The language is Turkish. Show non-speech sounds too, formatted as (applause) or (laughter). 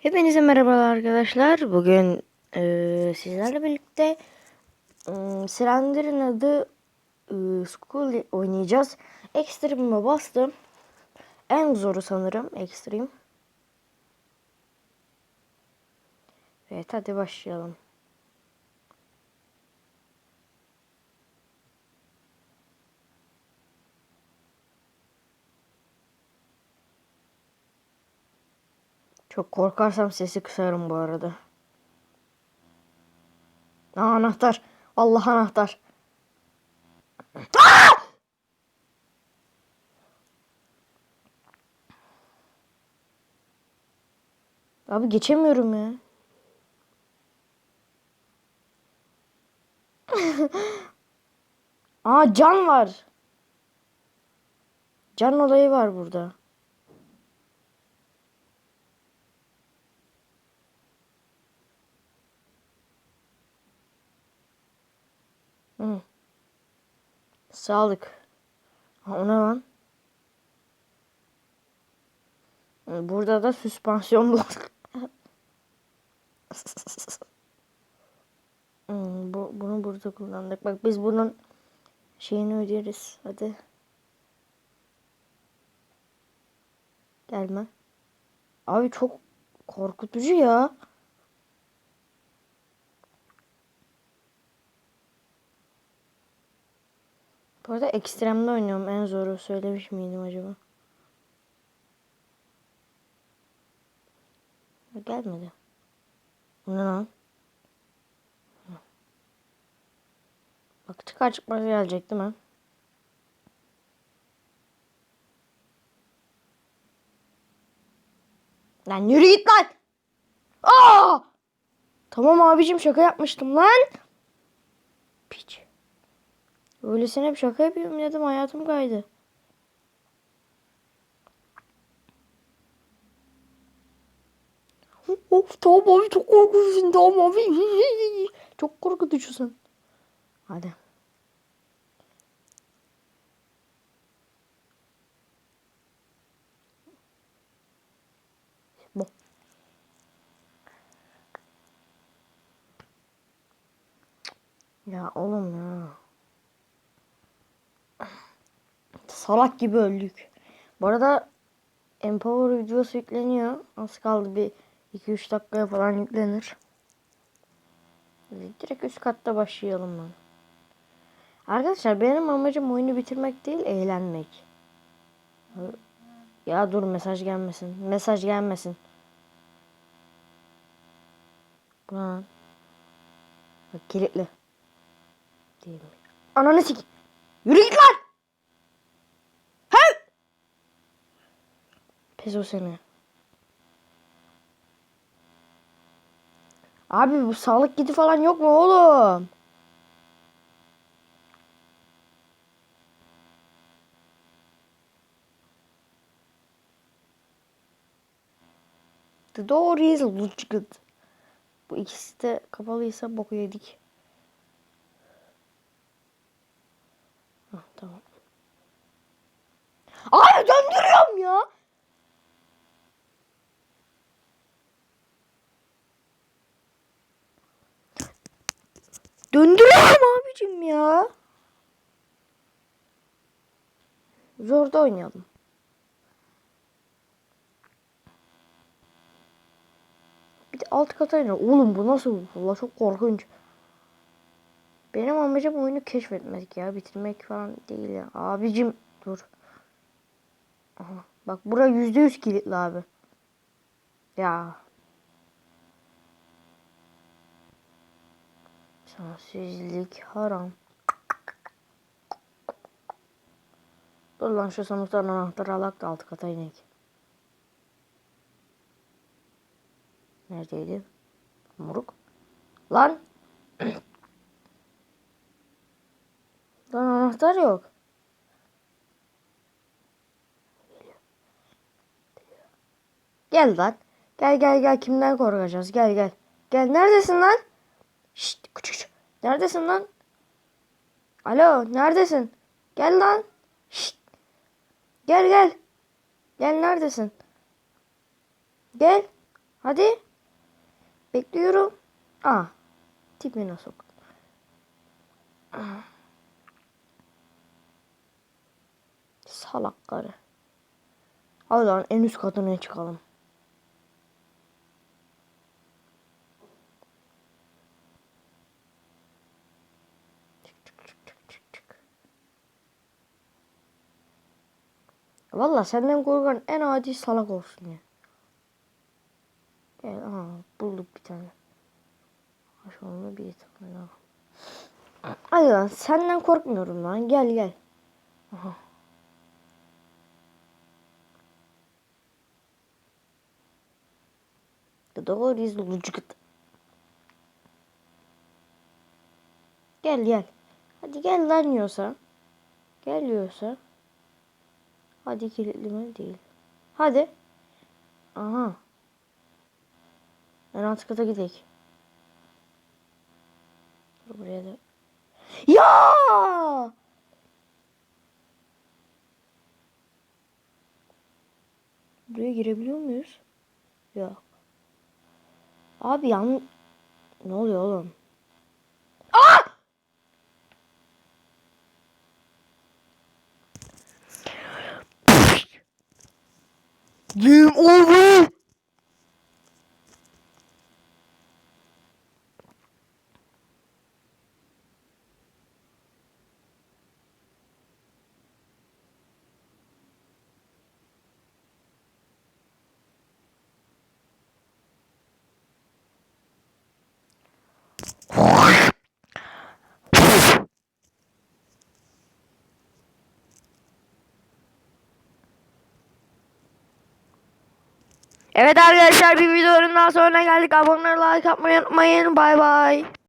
Hepinize merhabalar arkadaşlar. Bugün eee, sizlerle birlikte eee Slender'ın adı eee, School oynayacağız. Extreme'e bastım. En zoru sanırım Extreme. Evet hadi başlayalım. Çok korkarsam sesi kısarım bu arada. Aa, anahtar. Allah anahtar. Aa! Abi geçemiyorum ya. (laughs) Aa can var. Can olayı var burada. Hı. Sağlık. Ha, ne lan? Burada da süspansiyon bulduk. (laughs) Bu, bunu burada kullandık. Bak biz bunun şeyini öderiz. Hadi. Gelme. Abi çok korkutucu ya. Bu arada ekstremde oynuyorum. En zoru söylemiş miydim acaba? Gelmedi. Ne lan? Bak çıkar çıkmaz gelecek değil mi? Lan yürü git lan! Aa! Tamam abicim şaka yapmıştım lan. Piç. Öylesine bir şaka yapıyorum dedim hayatım kaydı. Of tamam abi çok korkutucusun tamam abi. Çok korkutucusun. Hadi. Ya oğlum ya. Salak gibi öldük. Bu arada Empower videosu yükleniyor. Az kaldı bir 2-3 dakikaya falan yüklenir. Direkt üst katta başlayalım ben. Arkadaşlar benim amacım oyunu bitirmek değil eğlenmek. Ya dur mesaj gelmesin. Mesaj gelmesin. Lan? Bak kilitli. Değil mi? Ananı sik. Yürü git lan. Pezo seni. Abi bu sağlık kiti falan yok mu oğlum? The door is locked. Bu ikisi de kapalıysa boku yedik. Hah, tamam. Abi döndürüyorum ya. Döndürüyorum abicim ya. Zorda oynayalım. Bir de alt kata iner. Oğlum bu nasıl? Valla çok korkunç. Benim amacım oyunu keşfetmek ya. Bitirmek falan değil ya. Abicim dur. Aha. Bak bura yüzde yüz kilitli abi. Ya. Sensizlik haram. Dur lan şu sanatların anahtarı alak da alt kata inek. Neredeydi? Moruk. Lan. (clears throat) lan anahtar yok. Gel lan. Gel gel gel kimden korkacağız? Gel gel. Gel neredesin lan? Şşt küçük. Neredesin lan? Alo neredesin? Gel lan. Şşt. Gel gel. Gel neredesin? Gel. Hadi. Bekliyorum. Aa. Tipine sok. Salak karı. Hadi lan en üst katına çıkalım. Valla senden korkan en adi salak olsun ya. Gel aha bulduk bir tane. Aşağıda bir tane daha. Lan senden korkmuyorum lan gel gel. Aha. Doğru gıt. Gel gel. Hadi gel lan yiyorsa. Gel Hadi kilitleme değil. Hadi. Aha. En alt kata gidelim. Dur buraya da. Ya! Buraya girebiliyor muyuz? Yok. Abi yan... Ne oluyor oğlum? Game over! Evet arkadaşlar bir videonun daha sonuna geldik. Abone like atmayı unutmayın. Bay bay.